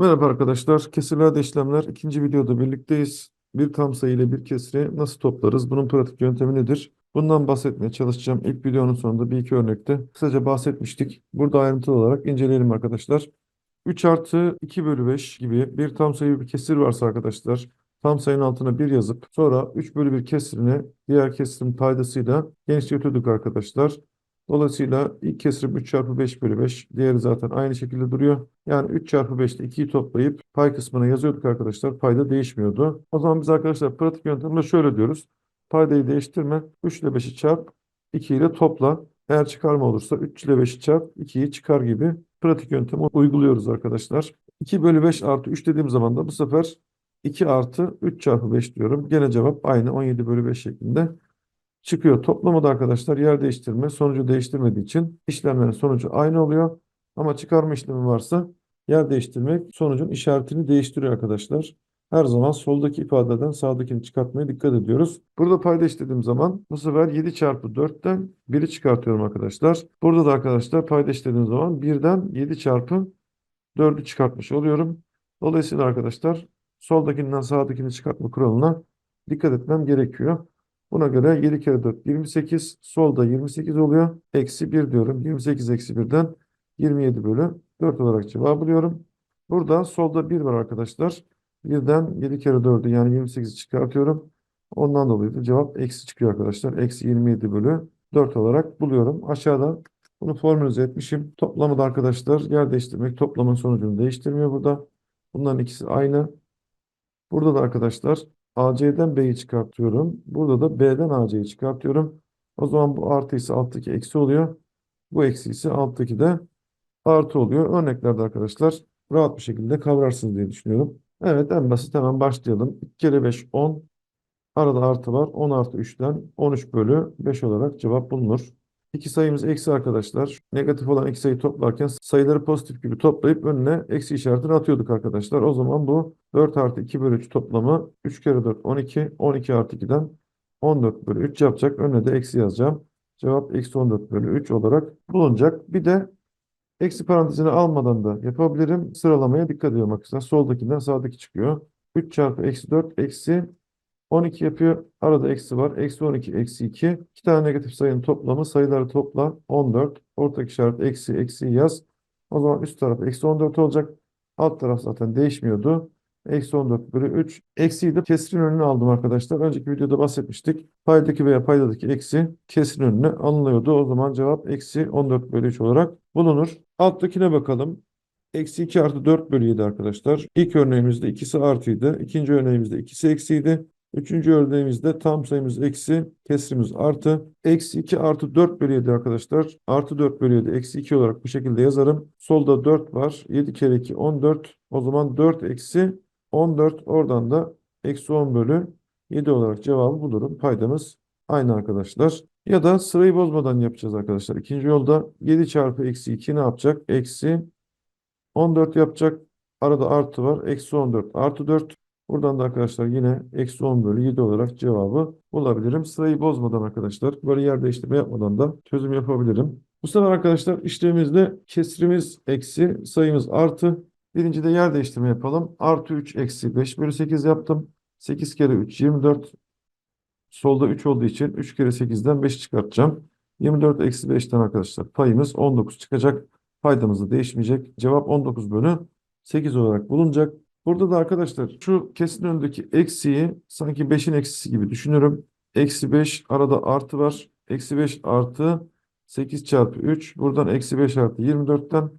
Merhaba arkadaşlar. Kesirlerde işlemler ikinci videoda birlikteyiz. Bir tam sayı ile bir kesri nasıl toplarız? Bunun pratik yöntemi nedir? Bundan bahsetmeye çalışacağım. İlk videonun sonunda bir iki örnekte kısaca bahsetmiştik. Burada ayrıntılı olarak inceleyelim arkadaşlar. 3 artı 2 bölü 5 gibi bir tam sayı bir kesir varsa arkadaşlar tam sayının altına 1 yazıp sonra 3 bölü 1 kesirini diğer kesirin paydasıyla genişletiyorduk arkadaşlar. Dolayısıyla ilk kesirim 3 çarpı 5 bölü 5. Diğeri zaten aynı şekilde duruyor. Yani 3 çarpı 5 ile 2'yi toplayıp pay kısmına yazıyorduk arkadaşlar. Payda değişmiyordu. O zaman biz arkadaşlar pratik yöntemle şöyle diyoruz. Paydayı değiştirme. 3 ile 5'i çarp. 2 ile topla. Eğer çıkarma olursa 3 ile 5'i çarp. 2'yi çıkar gibi pratik yöntemi uyguluyoruz arkadaşlar. 2 bölü 5 artı 3 dediğim zaman da bu sefer 2 artı 3 çarpı 5 diyorum. Gene cevap aynı 17 bölü 5 şeklinde çıkıyor. Toplamada arkadaşlar yer değiştirme sonucu değiştirmediği için işlemlerin sonucu aynı oluyor. Ama çıkarma işlemi varsa yer değiştirmek sonucun işaretini değiştiriyor arkadaşlar. Her zaman soldaki ifadeden sağdakini çıkartmaya dikkat ediyoruz. Burada payda işlediğim zaman bu sefer 7 çarpı 4'ten 1'i çıkartıyorum arkadaşlar. Burada da arkadaşlar payda işlediğim zaman 1'den 7 çarpı 4'ü çıkartmış oluyorum. Dolayısıyla arkadaşlar soldakinden sağdakini çıkartma kuralına dikkat etmem gerekiyor. Buna göre 7 kere 4 28. Solda 28 oluyor. Eksi 1 diyorum. 28 eksi 1'den 27 bölü 4 olarak cevap buluyorum. Burada solda 1 var arkadaşlar. 1'den 7 kere 4'ü yani 28'i çıkartıyorum. Ondan dolayı da cevap eksi çıkıyor arkadaşlar. Eksi 27 bölü 4 olarak buluyorum. Aşağıda bunu formülize etmişim. Toplamı da arkadaşlar yer değiştirmek toplamın sonucunu değiştirmiyor burada. Bunların ikisi aynı. Burada da arkadaşlar AC'den B'yi çıkartıyorum. Burada da B'den AC'yi çıkartıyorum. O zaman bu artı ise alttaki eksi oluyor. Bu eksi ise alttaki de artı oluyor. Örneklerde arkadaşlar rahat bir şekilde kavrarsınız diye düşünüyorum. Evet en basit hemen başlayalım. 2 kere 5 10. Arada artı var. 10 artı 3'ten 13 bölü 5 olarak cevap bulunur. İki sayımız eksi arkadaşlar. Negatif olan iki sayı toplarken sayıları pozitif gibi toplayıp önüne eksi işaretini atıyorduk arkadaşlar. O zaman bu 4 artı 2 bölü 3 toplamı 3 kere 4 12. 12 artı 2'den 14 bölü 3 yapacak. Önüne de eksi yazacağım. Cevap eksi 14 bölü 3 olarak bulunacak. Bir de eksi parantezini almadan da yapabilirim. Sıralamaya dikkat ediyorum arkadaşlar. Soldakinden sağdaki çıkıyor. 3 çarpı eksi 4 eksi 12 yapıyor. Arada eksi var. Eksi 12, eksi 2. İki tane negatif sayının toplamı sayıları topla 14. Ortak işaret eksi, eksi yaz. O zaman üst taraf eksi 14 olacak. Alt taraf zaten değişmiyordu. Eksi 14 bölü 3. Eksiyi de kesirin önüne aldım arkadaşlar. Önceki videoda bahsetmiştik. Paydaki veya paydadaki eksi kesirin önüne alınıyordu. O zaman cevap eksi 14 bölü 3 olarak bulunur. Alttakine bakalım. Eksi 2 artı 4 bölü 7 arkadaşlar. İlk örneğimizde ikisi artıydı. İkinci örneğimizde ikisi eksiydi. Üçüncü örneğimizde tam sayımız eksi, kesrimiz artı. Eksi 2 artı 4 bölü 7 arkadaşlar. Artı 4 bölü 7 eksi 2 olarak bu şekilde yazarım. Solda 4 var. 7 kere 2 14. O zaman 4 eksi 14 oradan da eksi 10 bölü 7 olarak cevabı bulurum. Paydamız aynı arkadaşlar. Ya da sırayı bozmadan yapacağız arkadaşlar. İkinci yolda 7 çarpı eksi 2 ne yapacak? Eksi 14 yapacak. Arada artı var. Eksi 14 artı 4. Buradan da arkadaşlar yine eksi 10 bölü 7 olarak cevabı bulabilirim. Sırayı bozmadan arkadaşlar böyle yer değiştirme yapmadan da çözüm yapabilirim. Bu sefer arkadaşlar işlemimizde kesrimiz eksi sayımız artı. Birinci de yer değiştirme yapalım. Artı 3 eksi 5 bölü 8 yaptım. 8 kere 3 24. Solda 3 olduğu için 3 kere 8'den 5 çıkartacağım. 24 eksi 5'ten arkadaşlar payımız 19 çıkacak. Paydamız da değişmeyecek. Cevap 19 bölü 8 olarak bulunacak. Burada da arkadaşlar şu kesin önündeki eksiği sanki 5'in eksisi gibi düşünürüm. Eksi 5 arada artı var. Eksi 5 artı 8 çarpı 3. Buradan eksi 5 artı 24'ten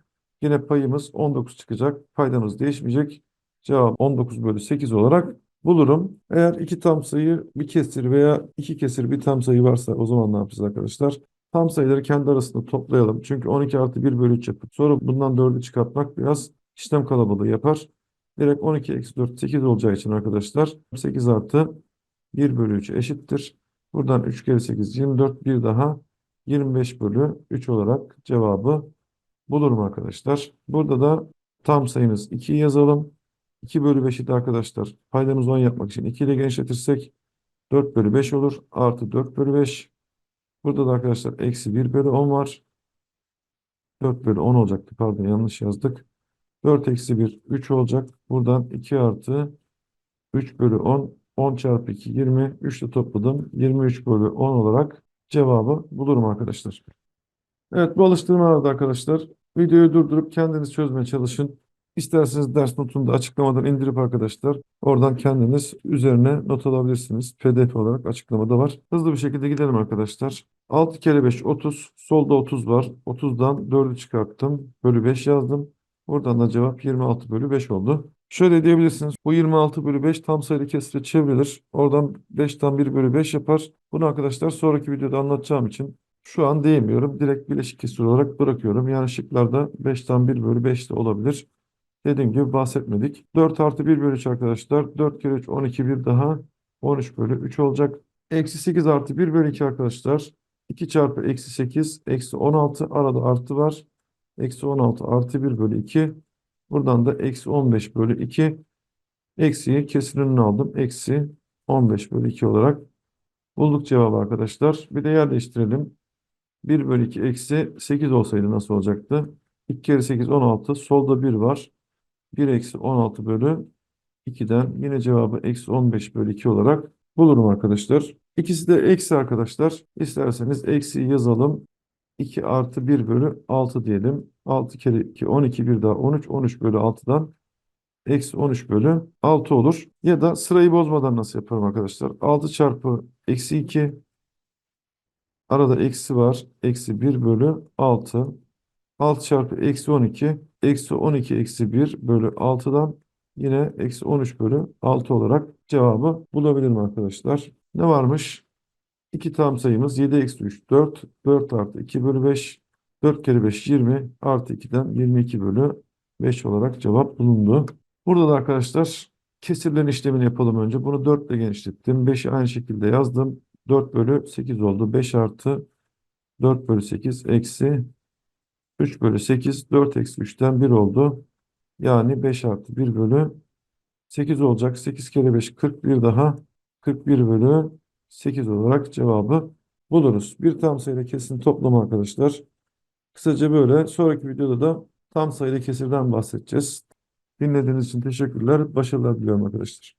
yine payımız 19 çıkacak. Paydamız değişmeyecek. Cevap 19 bölü 8 olarak bulurum. Eğer iki tam sayı bir kesir veya iki kesir bir tam sayı varsa o zaman ne yapacağız arkadaşlar? Tam sayıları kendi arasında toplayalım. Çünkü 12 artı 1 bölü 3 yapıp sonra bundan 4'ü çıkartmak biraz işlem kalabalığı yapar. Direkt 12 eksi 4 8 olacağı için arkadaşlar 8 artı 1 bölü 3 eşittir. Buradan 3 kere 8 24 bir daha 25 bölü 3 olarak cevabı bulurum arkadaşlar. Burada da tam sayımız 2'yi yazalım. 2 bölü 5'i de arkadaşlar paydamız 10 yapmak için 2 ile genişletirsek 4 bölü 5 olur. Artı 4 bölü 5. Burada da arkadaşlar eksi 1 bölü 10 var. 4 bölü 10 olacaktı. Pardon yanlış yazdık. 4 eksi 1 3 olacak. Buradan 2 artı 3 bölü 10. 10 çarpı 2 20. 3 ile topladım. 23 bölü 10 olarak cevabı bulurum arkadaşlar. Evet bu alıştırmalarda arkadaşlar videoyu durdurup kendiniz çözmeye çalışın. İsterseniz ders notunu da açıklamadan indirip arkadaşlar oradan kendiniz üzerine not alabilirsiniz. PDF olarak açıklamada var. Hızlı bir şekilde gidelim arkadaşlar. 6 kere 5 30. Solda 30 var. 30'dan 4'ü çıkarttım. Bölü 5 yazdım. Buradan da cevap 26 bölü 5 oldu. Şöyle diyebilirsiniz. Bu 26 bölü 5 tam sayılı kesire çevrilir. Oradan 5'ten 1 bölü 5 yapar. Bunu arkadaşlar sonraki videoda anlatacağım için şu an değmiyorum. Direkt bileşik kesir olarak bırakıyorum. Yani şıklarda 5'ten 1 bölü 5 de olabilir. Dediğim gibi bahsetmedik. 4 artı 1 bölü 3 arkadaşlar. 4 kere 3 12 bir daha 13 bölü 3 olacak. Eksi 8 artı 1 bölü 2 arkadaşlar. 2 çarpı eksi 8 eksi 16 arada artı var. Eksi 16 artı 1 bölü 2. Buradan da eksi 15 bölü 2. Eksiyi kesirin önüne aldım. Eksi 15 bölü 2 olarak bulduk cevabı arkadaşlar. Bir de yer değiştirelim. 1 bölü 2 eksi 8 olsaydı nasıl olacaktı? 2 kere 8 16. Solda 1 var. 1 eksi 16 bölü 2'den yine cevabı eksi 15 bölü 2 olarak bulurum arkadaşlar. İkisi de eksi arkadaşlar. İsterseniz eksiyi yazalım. 2 artı 1 bölü 6 diyelim. 6 kere 2 12 bir daha 13. 13 bölü 6'dan eksi 13 bölü 6 olur. Ya da sırayı bozmadan nasıl yaparım arkadaşlar? 6 çarpı eksi 2 arada eksi var. Eksi 1 bölü 6. 6 çarpı eksi 12. Eksi 12 eksi 1 bölü 6'dan yine eksi 13 bölü 6 olarak cevabı bulabilirim arkadaşlar. Ne varmış? 2 tam sayımız 7 eksi 3 4. 4 artı 2 bölü 5. 4 kere 5 20 artı 2'den 22 bölü 5 olarak cevap bulundu. Burada da arkadaşlar kesirlerin işlemini yapalım önce. Bunu 4 ile genişlettim. 5'i aynı şekilde yazdım. 4 bölü 8 oldu. 5 artı 4 bölü 8 eksi 3 bölü 8 4 eksi 3'ten 1 oldu. Yani 5 artı 1 bölü 8 olacak. 8 kere 5 41 daha 41 bölü 8 olarak cevabı buluruz. Bir tam sayıda kesin toplamı arkadaşlar. Kısaca böyle. Sonraki videoda da tam sayıda kesirden bahsedeceğiz. Dinlediğiniz için teşekkürler. Başarılar diliyorum arkadaşlar.